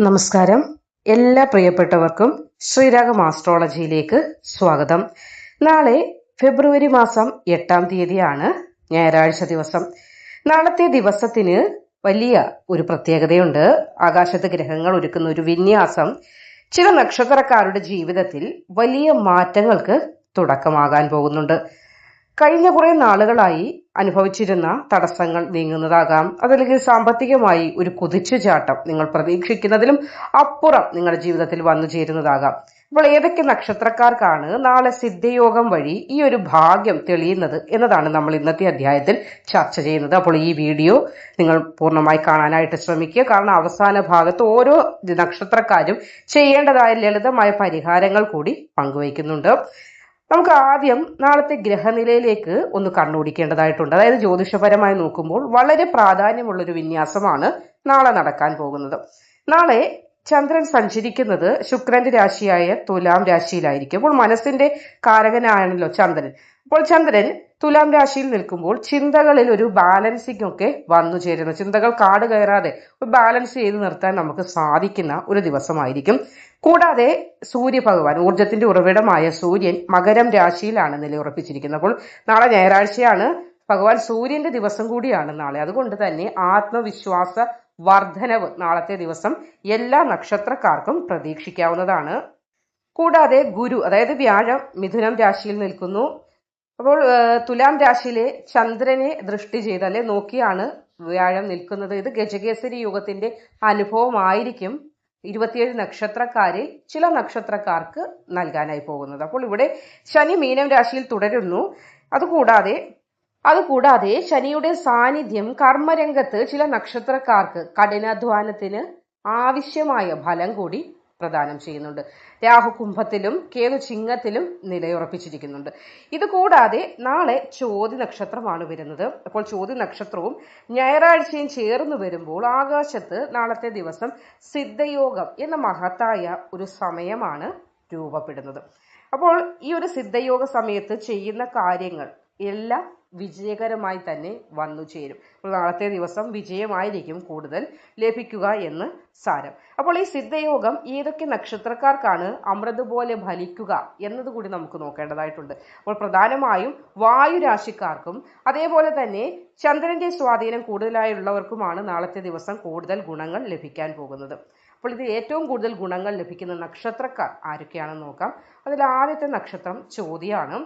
നമസ്കാരം. എല്ലാ പ്രിയപ്പെട്ടവർക്കും ശ്രീരാഗം ആസ്ട്രോളജിയിലേക്ക് സ്വാഗതം. നാളെ ഫെബ്രുവരി മാസം എട്ടാം തീയതിയാണ് ഞായറാഴ്ച ദിവസം. നാളത്തെ ദിവസത്തിന് വലിയ ഒരു പ്രത്യേകതയുണ്ട്. ആകാശത്ത് ഗ്രഹങ്ങൾ ഒരുക്കുന്ന ഒരു വിന്യാസം ചില നക്ഷത്രക്കാരുടെ ജീവിതത്തിൽ വലിയ മാറ്റങ്ങൾക്ക് തുടക്കമാകാൻ പോകുന്നുണ്ട്. കഴിഞ്ഞ കുറെ നാളുകളായി അനുഭവിച്ചിരുന്ന തടസ്സങ്ങൾ നീങ്ങുന്നതാകാം. അതല്ലെങ്കിൽ സാമ്പത്തികമായി ഒരു കുതിച്ചുചാട്ടം നിങ്ങൾ പ്രതീക്ഷിക്കുന്നതിലും അപ്പുറം നിങ്ങളുടെ ജീവിതത്തിൽ വന്നു ചേരുന്നതാകാം. അപ്പോൾ ഏതൊക്കെ നക്ഷത്രക്കാർക്കാണ് നാളെ സിദ്ധയോഗം വഴി ഈ ഒരു ഭാഗ്യം തെളിയുന്നത് എന്നതാണ് നമ്മൾ ഇന്നത്തെ അധ്യായത്തിൽ ചർച്ച ചെയ്യുന്നത്. അപ്പോൾ ഈ വീഡിയോ നിങ്ങൾ പൂർണമായി കാണാനായിട്ട് ശ്രമിക്കുക. കാരണം അവസാന ഭാഗത്ത് ഓരോ നക്ഷത്രക്കാരും ചെയ്യേണ്ടതായ ലളിതമായ പരിഹാരങ്ങൾ കൂടി പങ്കുവയ്ക്കുന്നുണ്ട്. നമുക്ക് ആദ്യം നാളത്തെ ഗ്രഹനിലയിലേക്ക് ഒന്ന് കണ്ണോടിക്കേണ്ടതായിട്ടുണ്ട്. അതായത് ജ്യോതിഷപരമായി നോക്കുമ്പോൾ വളരെ പ്രാധാന്യമുള്ളൊരു വിന്യാസമാണ് നാളെ നടക്കാൻ പോകുന്നത്. നാളെ ചന്ദ്രൻ സഞ്ചരിക്കുന്നത് ശുക്രന്റെ രാശിയായ തുലാം രാശിയിലായിരിക്കും. അപ്പോൾ മനസ്സിന്റെ കാരകനാണല്ലോ ചന്ദ്രൻ. അപ്പോൾ ചന്ദ്രൻ തുലാം രാശിയിൽ നിൽക്കുമ്പോൾ ചിന്തകളിൽ ഒരു ബാലൻസിംഗ് ഒക്കെ വന്നു ചേരുന്നു. ചിന്തകൾ കാട് കയറാതെ ബാലൻസ് ചെയ്ത് നിർത്താൻ നമുക്ക് സാധിക്കുന്ന ഒരു ദിവസമായിരിക്കും. കൂടാതെ സൂര്യഭഗവാൻ ഊർജത്തിന്റെ ഉറവിടമായ സൂര്യൻ മകരം രാശിയിലാണ് നിലയുറപ്പിച്ചിരിക്കുന്നത്. അപ്പോൾ നാളെ ഞായറാഴ്ചയാണ്. ഭഗവാൻ സൂര്യന്റെ ദിവസം കൂടിയാണ് നാളെ. അതുകൊണ്ട് തന്നെ ആത്മവിശ്വാസ വർധനവ് നാളത്തെ ദിവസം എല്ലാ നക്ഷത്രക്കാർക്കും പ്രതീക്ഷിക്കാവുന്നതാണ്. കൂടാതെ ഗുരു അതായത് വ്യാഴം മിഥുനം രാശിയിൽ നിൽക്കുന്നു. അപ്പോൾ തുലാം രാശിയിലെ ചന്ദ്രനെ ദൃഷ്ടി ചെയ്ത് അല്ലെ നോക്കിയാണ് വ്യാഴം നിൽക്കുന്നത്. ഇത് ഗജകേസരി യുഗത്തിന്റെ അനുഭവമായിരിക്കും. ഇരുപത്തിയേഴ് നക്ഷത്രക്കാരിൽ ചില നക്ഷത്രക്കാർക്ക് നൽകാനായി പോകുന്നത്. അപ്പോൾ ഇവിടെ ശനി മീനം രാശിയിൽ തുടരുന്നു. അതുകൂടാതെ അതുകൂടാതെ ശനിയുടെ സാന്നിധ്യം കർമ്മരംഗത്ത് ചില നക്ഷത്രക്കാർക്ക് കഠിനാധ്വാനത്തിന് ആവശ്യമായ ഫലം കൂടി പ്രദാനം ചെയ്യുന്നുണ്ട്. രാഹു കുംഭത്തിലും കേതു ചിങ്ങത്തിലും നിലയുറപ്പിച്ചിരിക്കുന്നുണ്ട്. ഇത് കൂടാതെ നാളെ ചോതി നക്ഷത്രമാണ് വരുന്നത്. അപ്പോൾ ചോതി നക്ഷത്രവും ഞായറാഴ്ചയും ചേർന്ന് വരുമ്പോൾ ആകാശത്ത് നാളത്തെ ദിവസം സിദ്ധയോഗം എന്ന മഹത്തായ ഒരു സമയമാണ് രൂപപ്പെടുന്നത്. അപ്പോൾ ഈ ഒരു സിദ്ധയോഗ സമയത്ത് ചെയ്യുന്ന കാര്യങ്ങൾ എല്ലാം വിജയകരമായി തന്നെ വന്നു ചേരും. നാളത്തെ ദിവസം വിജയമായിരിക്കും കൂടുതൽ ലഭിക്കുക എന്ന് സാരം. അപ്പോൾ ഈ സിദ്ധയോഗം ഏതൊക്കെ നക്ഷത്രക്കാർക്കാണ് അമൃത് പോലെ ഫലിക്കുക എന്നതുകൂടി നമുക്ക് നോക്കേണ്ടതായിട്ടുണ്ട്. അപ്പോൾ പ്രധാനമായും വായു രാശിക്കാർക്കും അതേപോലെ തന്നെ ചന്ദ്രന്റെ സ്വാധീനം കൂടുതലായുള്ളവർക്കുമാണ് നാളത്തെ ദിവസം കൂടുതൽ ഗുണങ്ങൾ ലഭിക്കാൻ പോകുന്നത്. അപ്പോൾ ഇത് ഏറ്റവും കൂടുതൽ ഗുണങ്ങൾ ലഭിക്കുന്ന നക്ഷത്രക്കാർ ആരൊക്കെയാണെന്ന് നോക്കാം. അതിൽ ആദ്യത്തെ നക്ഷത്രം ചോദ്യമാണ്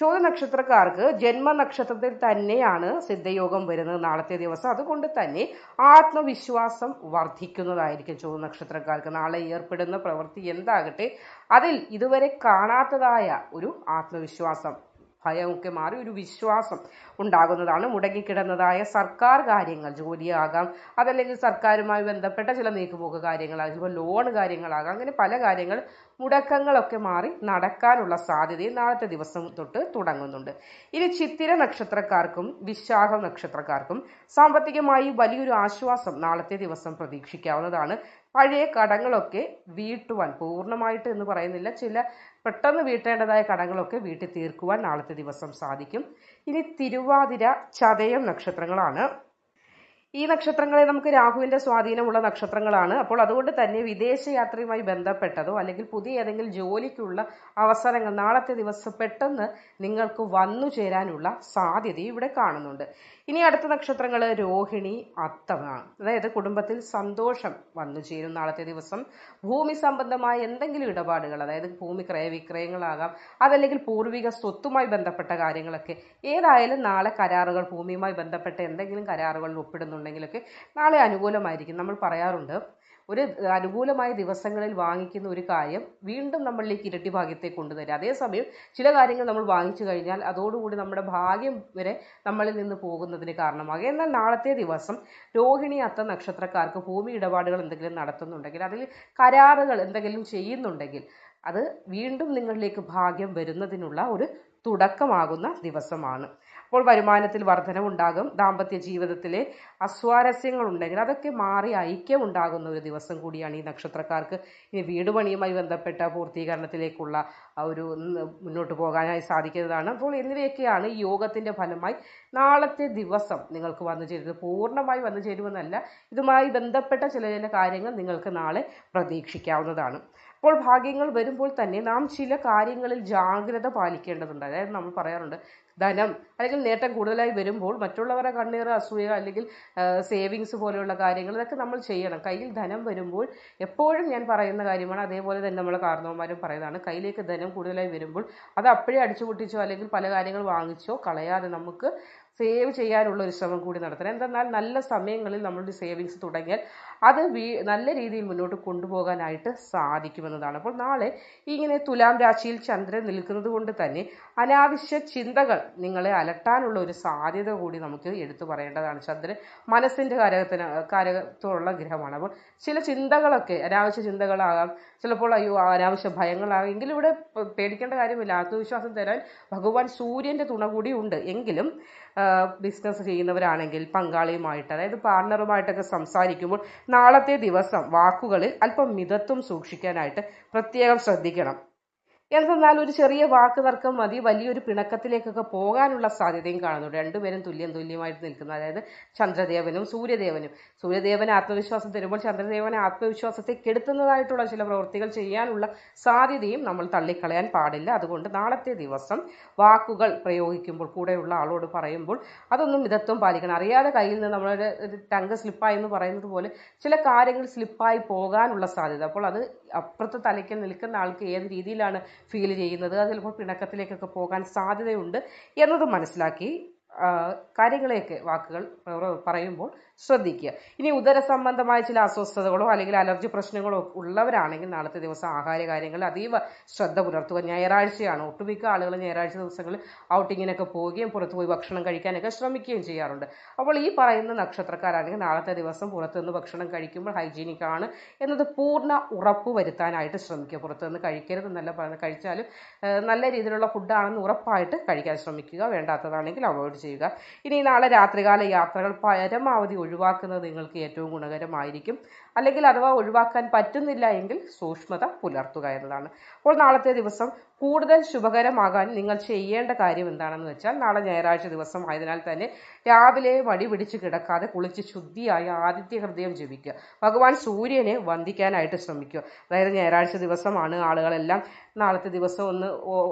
ചോദ്യ നക്ഷത്രക്കാർക്ക് ജന്മനക്ഷത്രത്തിൽ തന്നെയാണ് സിദ്ധയോഗം വരുന്നത് നാളത്തെ ദിവസം. അതുകൊണ്ട് തന്നെ ആത്മവിശ്വാസം വർദ്ധിക്കുന്നതായിരിക്കും ചോദ്യ നക്ഷത്രക്കാർക്ക് നാളെ ഏർപ്പെടുന്ന പ്രവൃത്തി എന്താകട്ടെ അതിൽ ഇതുവരെ കാണാത്തതായ ഒരു ആത്മവിശ്വാസം ഭയമൊക്കെ മാറി ഒരു വിശ്വാസം ഉണ്ടാകുന്നതാണ് മുടങ്ങിക്കിടന്നതായ സർക്കാർ കാര്യങ്ങൾ. ജോലിയാകാം അതല്ലെങ്കിൽ സർക്കാരുമായി ബന്ധപ്പെട്ട ചില നീക്കുപോക്ക് കാര്യങ്ങളാകാം ചിലപ്പോൾ ലോൺ കാര്യങ്ങളാകാം അങ്ങനെ പല കാര്യങ്ങൾ മുടക്കങ്ങളൊക്കെ മാറി നടക്കാനുള്ള സാധ്യതയും നാളത്തെ ദിവസം തൊട്ട് തുടങ്ങുന്നുണ്ട്. ഇനി ചിത്തിര നക്ഷത്രക്കാർക്കും വിശാഖ നക്ഷത്രക്കാർക്കും സാമ്പത്തികമായി വലിയൊരു ആശ്വാസം നാളത്തെ ദിവസം പ്രതീക്ഷിക്കാവുന്നതാണ്. പഴയ കടങ്ങളൊക്കെ വീട്ടുവാൻ പൂർണമായിട്ട് എന്ന് പറയുന്നില്ല ചില പെട്ടെന്ന് വീട്ടേണ്ടതായ കടങ്ങളൊക്കെ വീട്ടിൽ തീർക്കുവാൻ നാളത്തെ ദിവസം സാധിക്കും. ഇനി തിരുവാതിര ചതയം നക്ഷത്രങ്ങളാണ്. ഈ നക്ഷത്രങ്ങളെ നമുക്ക് രാഹുവിന്റെ സ്വാധീനമുള്ള നക്ഷത്രങ്ങളാണ്. അപ്പോൾ അതുകൊണ്ട് തന്നെ വിദേശയാത്രയുമായി ബന്ധപ്പെട്ടതോ അല്ലെങ്കിൽ പുതിയ ഏതെങ്കിലും ജോലിക്കുള്ള അവസരങ്ങൾ നാളത്തെ ദിവസം പെട്ടെന്ന് നിങ്ങൾക്ക് വന്നു ചേരാനുള്ള സാധ്യത ഇവിടെ കാണുന്നുണ്ട്. ഇനി അടുത്ത നക്ഷത്രങ്ങൾ രോഹിണി അത്തമാണ് അതായത് കുടുംബത്തിൽ സന്തോഷം വന്നു ചേരും നാളത്തെ ദിവസം. ഭൂമി സംബന്ധമായ എന്തെങ്കിലും ഇടപാടുകൾ അതായത് ഭൂമി ക്രയവിക്രയങ്ങളാകാം അതല്ലെങ്കിൽ പൂർവിക സ്വത്തുമായി ബന്ധപ്പെട്ട കാര്യങ്ങളൊക്കെ. ഏതായാലും നാളെ കരാറുകൾ ഭൂമിയുമായി ബന്ധപ്പെട്ട എന്തെങ്കിലും കരാറുകൾ ഒപ്പിടുന്നുണ്ടെങ്കിലൊക്കെ നാളെ അനുകൂലമായിരിക്കും. നമ്മൾ പറയാറുണ്ട് ഒരു അനുകൂലമായ ദിവസങ്ങളിൽ വാങ്ങിക്കുന്ന ഒരു കാര്യം വീണ്ടും നമ്മളിലേക്ക് ഇരട്ടി ഭാഗ്യത്തെ കൊണ്ടുതരും. അതേസമയം ചില കാര്യങ്ങൾ നമ്മൾ വാങ്ങിച്ചു കഴിഞ്ഞാൽ അതോടുകൂടി നമ്മുടെ ഭാഗ്യം വരെ നമ്മളിൽ നിന്ന് പോകുന്നതിന് കാരണമാകും. എന്നാൽ നാളത്തെ ദിവസം രോഹിണി അത്ത നക്ഷത്രക്കാർക്ക് ഭൂമി ഇടപാടുകൾ എന്തെങ്കിലും നടത്തുന്നുണ്ടെങ്കിൽ അതിൽ കരാറുകൾ എന്തെങ്കിലും ചെയ്യുന്നുണ്ടെങ്കിൽ അത് വീണ്ടും നിങ്ങളിലേക്ക് ഭാഗ്യം വരുന്നതിനുള്ള ഒരു തുടക്കമാകുന്ന ദിവസമാണ്. അപ്പോൾ വരുമാനത്തിൽ വർധനവുണ്ടാകും. ദാമ്പത്യ ജീവിതത്തിലെ അസ്വാരസ്യങ്ങൾ ഉണ്ടെങ്കിൽ അതൊക്കെ മാറി ഐക്യം ഉണ്ടാകുന്ന ഒരു ദിവസം കൂടിയാണ് ഈ നക്ഷത്രക്കാർക്ക് ഇനി വീട് പണിയുമായി ബന്ധപ്പെട്ട പൂർത്തീകരണത്തിലേക്കുള്ള ഒരു മുന്നോട്ട് പോകാനായി സാധിക്കുന്നതാണ്. അപ്പോൾ എന്നിവയൊക്കെയാണ് ഈ യോഗത്തിന്റെ ഫലമായി നാളത്തെ ദിവസം നിങ്ങൾക്ക് വന്നു ചേരുന്നത്. പൂർണമായി വന്നു ചേരുമെന്നല്ല ഇതുമായി ബന്ധപ്പെട്ട ചില ചില കാര്യങ്ങൾ നിങ്ങൾക്ക് നാളെ പ്രതീക്ഷിക്കാവുന്നതാണ്. അപ്പോൾ ഭാഗ്യങ്ങൾ വരുമ്പോൾ തന്നെ നാം ചില കാര്യങ്ങളിൽ ജാഗ്രത പാലിക്കേണ്ടതുണ്ട്. അതായത് നമ്മൾ പറയാറുണ്ട് ധനം അല്ലെങ്കിൽ നേട്ടം കൂടുതലായി വരുമ്പോൾ മറ്റുള്ളവരെ കണ്ണീർ അസൂയ അല്ലെങ്കിൽ സേവിങ്സ് പോലെയുള്ള കാര്യങ്ങൾ ഇതൊക്കെ നമ്മൾ ചെയ്യണം. കയ്യിൽ ധനം വരുമ്പോൾ എപ്പോഴും ഞാൻ പറയുന്ന കാര്യമാണ്. അതേപോലെ തന്നെ നമ്മളെ കാരണവന്മാരും പറയുന്നതാണ്. കയ്യിലേക്ക് ധനം കൂടുതലായി വരുമ്പോൾ അത് അപ്പോഴേ അടിച്ചു പൊട്ടിച്ചോ അല്ലെങ്കിൽ പല കാര്യങ്ങൾ വാങ്ങിച്ചോ കളയാതെ നമുക്ക് സേവ് ചെയ്യാനുള്ള ഒരു ശ്രമം കൂടി നടത്തണം. എന്തെന്നാൽ നല്ല സമയങ്ങളിൽ നമ്മളുടെ സേവിങ്സ് തുടങ്ങിയാൽ അത് നല്ല രീതിയിൽ മുന്നോട്ട് കൊണ്ടുപോകാനായിട്ട് സാധിക്കുമെന്നതാണ്. അപ്പോൾ നാളെ ഇങ്ങനെ തുലാം രാശിയിൽ ചന്ദ്രൻ നിൽക്കുന്നത് കൊണ്ട് തന്നെ അനാവശ്യ ചിന്തകൾ നിങ്ങളെ അലട്ടാനുള്ള ഒരു സാധ്യത കൂടി നമുക്ക് എടുത്തു പറയേണ്ടതാണ്. ചന്ദ്രൻ മനസ്സിന്റെ കാരകത്തിന് കാരകത്തോടുള്ള ഗ്രഹമാണ്. അപ്പോൾ ചില ചിന്തകളൊക്കെ അനാവശ്യ ചിന്തകളാകാം ചിലപ്പോൾ അയ്യോ അനാവശ്യ ഭയങ്ങളാകാം. എങ്കിലും ഇവിടെ പേടിക്കേണ്ട കാര്യമില്ല. ആത്മവിശ്വാസം തരാൻ ഭഗവാൻ സൂര്യന്റെ തുണ കൂടി ഉണ്ട്. എങ്കിലും ബിസിനസ് ചെയ്യുന്നവരാണെങ്കിൽ പങ്കാളിയുമായിട്ട് അതായത് പാർട്ണറുമായിട്ടൊക്കെ സംസാരിക്കുമ്പോൾ നാളത്തെ ദിവസം വാക്കുകളിൽ അല്പം മിതത്വം സൂക്ഷിക്കാനായിട്ട് പ്രത്യേകം ശ്രദ്ധിക്കണം. എന്തെന്നാൽ ഒരു ചെറിയ വാക്ക് തർക്കം മതി. വലിയൊരു പിണക്കത്തിലേക്കൊക്കെ പോകാനുള്ള സാധ്യതയും കാണുന്നുണ്ട്. രണ്ടുപേരും തുല്യം തുല്യമായിട്ട് നിൽക്കുന്നു. അതായത് ചന്ദ്രദേവനും സൂര്യദേവനും. സൂര്യദേവന് ആത്മവിശ്വാസം തരുമ്പോൾ ചന്ദ്രദേവന് ആത്മവിശ്വാസത്തെ കെടുത്തുന്നതായിട്ടുള്ള ചില പ്രവൃത്തികൾ ചെയ്യാനുള്ള സാധ്യതയും നമ്മൾ തള്ളിക്കളയാൻ പാടില്ല. അതുകൊണ്ട് നാളത്തെ ദിവസം വാക്കുകൾ പ്രയോഗിക്കുമ്പോൾ കൂടെയുള്ള ആളോട് പറയുമ്പോൾ അതൊന്നും മിതത്വം പാലിക്കണം. അറിയാതെ കയ്യിൽ നിന്ന് നമ്മളൊരു ഒരു ടങ്ക് സ്ലിപ്പായി എന്ന് പറയുന്നത് പോലെ ചില കാര്യങ്ങൾ സ്ലിപ്പായി പോകാനുള്ള സാധ്യത. അപ്പോൾ അത് അപ്പുറത്ത് തലയ്ക്കൽ നിൽക്കുന്ന ആൾക്ക് ഏത് രീതിയിലാണ് ഫീൽ ചെയ്യുന്നത് അത് ചിലപ്പോൾ പിണക്കത്തിലേക്കൊക്കെ പോകാൻ സാധ്യതയുണ്ട് എന്നത് മനസ്സിലാക്കി. കാര്യങ്ങളെയൊക്കെ വാക്കുകൾ പറയുമ്പോൾ ശ്രദ്ധിക്കുക. ഇനി ഉദര സംബന്ധമായ ചില അസ്വസ്ഥതകളോ അല്ലെങ്കിൽ അലർജി പ്രശ്നങ്ങളോ ഉള്ളവരാണെങ്കിൽ നാളത്തെ ദിവസം ആഹാര കാര്യങ്ങളിൽ അതീവ ശ്രദ്ധ പുലർത്തുക. ഞായറാഴ്ചയാണ്. ഒട്ടുമിക്ക ആളുകൾ ഞായറാഴ്ച ദിവസങ്ങളിൽ ഔട്ടിങ്ങിനൊക്കെ പോവുകയും പുറത്ത് പോയി ഭക്ഷണം കഴിക്കാനൊക്കെ ശ്രമിക്കുകയും ചെയ്യാറുണ്ട്. അപ്പോൾ ഈ പറയുന്ന നക്ഷത്രക്കാരാണെങ്കിൽ നാളത്തെ ദിവസം പുറത്തുനിന്ന് ഭക്ഷണം കഴിക്കുമ്പോൾ ഹൈജീനിക് ആണ് എന്നത് പൂർണ ഉറപ്പ് വരുത്താനായിട്ട് ശ്രമിക്കുക. പുറത്തുനിന്ന് കഴിക്കരുതെന്നല്ല പറയുന്നത് കഴിച്ചാലും നല്ല രീതിയിലുള്ള ഫുഡാണെന്ന് ഉറപ്പായിട്ട് കഴിക്കാൻ ശ്രമിക്കുക. വേണ്ടാത്തതാണെങ്കിൽ അവോയ്ഡ് ചെയ്യുക. ഇനി നാളെ രാത്രികാല യാത്രകൾ പരമാവധി ഒഴിവാക്കുന്നത് നിങ്ങൾക്ക് ഏറ്റവും ഗുണകരമായിരിക്കും. അല്ലെങ്കിൽ അഥവാ ഒഴിവാക്കാൻ പറ്റുന്നില്ല എങ്കിൽ സൂക്ഷ്മത പുലർത്തുക എന്നതാണ്. അപ്പോൾ നാളത്തെ ദിവസം കൂടുതൽ ശുഭകരമാകാൻ നിങ്ങൾ ചെയ്യേണ്ട കാര്യം എന്താണെന്ന് വെച്ചാൽ നാളെ ഞായറാഴ്ച ദിവസം ആയതിനാൽ തന്നെ രാവിലെ മടി പിടിച്ച് കിടക്കാതെ കുളിച്ച് ശുദ്ധിയായി ആദിത്യ ഹൃദയം ജപിക്കുക. ഭഗവാൻ സൂര്യനെ വന്ദിക്കാനായിട്ട് ശ്രമിക്കുക. അതായത് ഞായറാഴ്ച ദിവസമാണ് ആളുകളെല്ലാം നാളത്തെ ദിവസം ഒന്ന്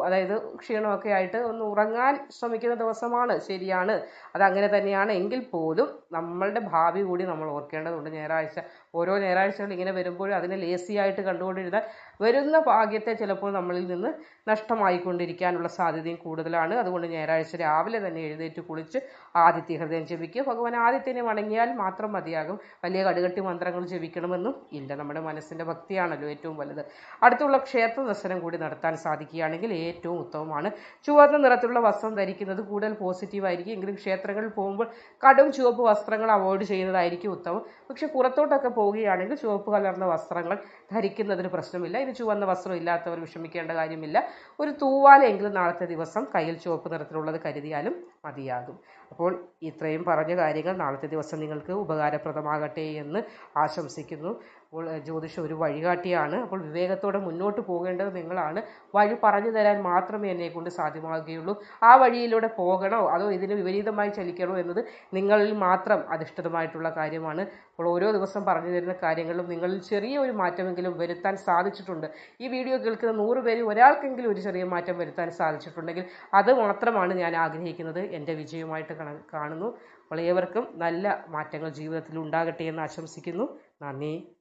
അതായത് ക്ഷീണമൊക്കെ ആയിട്ട് ഒന്ന് ഉറങ്ങാൻ ശ്രമിക്കുന്ന ദിവസമാണ്. ശരിയാണ്. അതങ്ങനെ തന്നെയാണ്. എങ്കിൽ പോലും നമ്മളുടെ ഭാവി കൂടി നമ്മൾ ഓർക്കേണ്ടതുണ്ട്. ഞായറാഴ്ച ഓരോ ഞായറാഴ്ചകൾ ഇങ്ങനെ വരുമ്പോഴും അതിനെ ലേസിയായിട്ട് കണ്ടുകൊണ്ടിരുന്നാൽ വരുന്ന ഭാഗ്യത്തെ ചിലപ്പോൾ നമ്മളിൽ നിന്ന് നഷ്ടമായിക്കൊണ്ടിരിക്കാനുള്ള സാധ്യതയും കൂടുതലാണ്. അതുകൊണ്ട് ഞായറാഴ്ച രാവിലെ തന്നെ എഴുന്നേറ്റ് കുളിച്ച് ആദിത്യ ഹൃദയം ജപിക്കുക ഭഗവാൻ ആദിത്യനെ വണങ്ങിയാൽ മാത്രം മതിയാകും. വലിയ കടുകട്ടി മന്ത്രങ്ങൾ ജപിക്കണമെന്നും ഇല്ല. നമ്മുടെ മനസ്സിന്റെ ഭക്തിയാണല്ലോ ഏറ്റവും വലുത്. അടുത്തുള്ള ക്ഷേത്ര ദർശനം കൂടി നടത്താൻ സാധിക്കുകയാണെങ്കിൽ ഏറ്റവും ഉത്തമമാണ്. ചുവന്ന നിറത്തിലുള്ള വസ്ത്രം ധരിക്കുന്നത് കൂടുതൽ പോസിറ്റീവ് ആയിരിക്കും. എങ്കിലും ക്ഷേത്രങ്ങളിൽ പോകുമ്പോൾ കടും ചുവപ്പ് വസ്ത്രങ്ങൾ അവോയ്ഡ് ചെയ്യുന്നതായിരിക്കും ഉത്തമം. പക്ഷെ പുറത്തോട്ടൊക്കെ പോവുകയാണെങ്കിൽ ചുവപ്പ് കലർന്ന വസ്ത്രങ്ങൾ ധരിക്കുന്നതിന് പ്രശ്നമില്ല. ഇനി ചുവന്ന വസ്ത്രം ഇല്ലാത്തവർ വിഷമിക്കേണ്ട കാര്യമില്ല. ഒരു തൂവാലെങ്കിലും നാളത്തെ ദിവസം കയ്യിൽ ചുവപ്പ് നിറത്തിലുള്ളത് കരുതിയാലും മതിയാകും. അപ്പോൾ ഇത്രയും പറഞ്ഞ കാര്യങ്ങൾ നാളത്തെ ദിവസം നിങ്ങൾക്ക് ഉപകാരപ്രദമാകട്ടെ എന്ന് ആശംസിക്കുന്നു. അപ്പോൾ ജ്യോതിഷം ഒരു വഴികാട്ടിയാണ്. അപ്പോൾ വിവേകത്തോടെ മുന്നോട്ട് പോകേണ്ടത് നിങ്ങളാണ്. വഴി പറഞ്ഞു തരാൻ മാത്രമേ എന്നെ കൊണ്ട് സാധ്യമാകുകയുള്ളൂ. ആ വഴിയിലൂടെ പോകണോ? അതോ ഇതിന് വിപരീതമായി ചലിക്കണോ എന്നത് നിങ്ങളിൽ മാത്രം അധിഷ്ഠിതമായിട്ടുള്ള കാര്യമാണ്. അപ്പോൾ ഓരോ ദിവസം പറഞ്ഞു തരുന്ന കാര്യങ്ങളിലും നിങ്ങളിൽ ചെറിയ ഒരു മാറ്റമെങ്കിലും വരുത്താൻ സാധിച്ചിട്ടുണ്ട്. ഈ വീഡിയോ കേൾക്കുന്ന നൂറ് പേരിൽ ഒരാൾക്കെങ്കിലും ഒരു ചെറിയ മാറ്റം വരുത്താൻ സാധിച്ചിട്ടുണ്ടെങ്കിൽ അത് മാത്രമാണ് ഞാൻ ആഗ്രഹിക്കുന്നത്. എന്റെ വിജയമായിട്ട് കാണുന്നു. അപ്പോൾ ഏവർക്കും നല്ല മാറ്റങ്ങൾ ജീവിതത്തിൽ ഉണ്ടാകട്ടെ എന്ന് ആശംസിക്കുന്നു. നന്ദി.